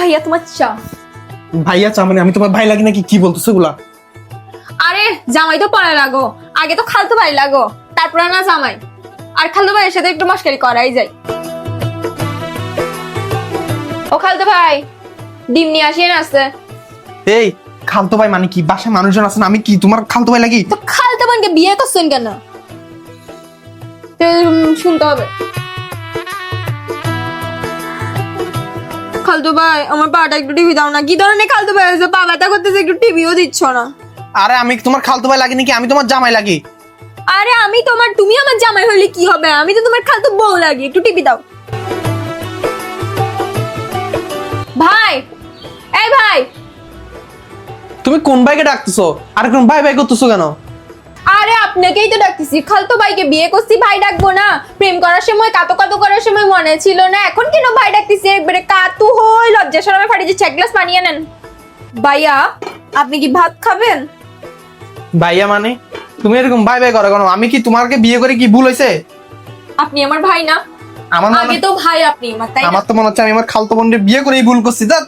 ভাইয়া তোমার চা। ভাইয়া চা মানে আমি তোমার ভাই লাগি নাকি? কি বলতেছো গুলা আরে জামাই তো পরে লাগো আগে তো খালতো ভাই লাগো। তারপরে না জামাই। আর খালতো ভাইয়ের সাথে একটু মস্কারি করাই যায়। ও খালতো ভাই ডিম নিয়ে আসিয়ে না আসতে এই খালতো ভাই মানে কি? বাসায় মানুষজন আছে না? আমি কি তোমার খালতো ভাই লাগি? তো খালতো বোনকে বিয়ে করছেন কেন? শুনতে হবে। খালতো ভাই আমার পাটা একটু টিভি দাও না। কি ধরনের খালতো ভাই আছে পা ব্যথা করতেছে একটু টিভিও দিচ্ছ না। আরে আমি তোমার খালতো ভাই লাগি নাকি? আমি তোমার জামাই লাগি। আরে আমি তোমার তুমি আমার জামাই হলে কি হবে? আমি তো তোমার খালতো বউ লাগি একটু টিভি দাও। ভাই এই ভাই। তুমি কোন ভাইকে ডাকতেছো? আর কোন ভাই ভাই করতেছো কেন? আপনাকেই তো ডাকতেছি। খালতো ভাইকে বিয়ে করছি ভাই ডাকবো না। প্রেম করার সময় কাতো কাতো করার সময় মনে ছিল না। এখন কেন ভাই ডাকতেছি? একবারে কাতু হই লজ্জা শরমে ফাটে যাচ্ছে এক গ্লাস পানি আনেন। ভাইয়া আপনি কি ভাত খাবেন? ভাইয়া মানে? তুমি এরকম ভাই ভাই করো কেন? আমি কি তোমাকে বিয়ে করে কি ভুল হয়েছে? আপনি আমার ভাই না। আমার আগে তো ভাই আপনি আমার তাই? আমার তো মনে হচ্ছে আমি আমার খালতো বোনকে বিয়ে করেই ভুল করছি তা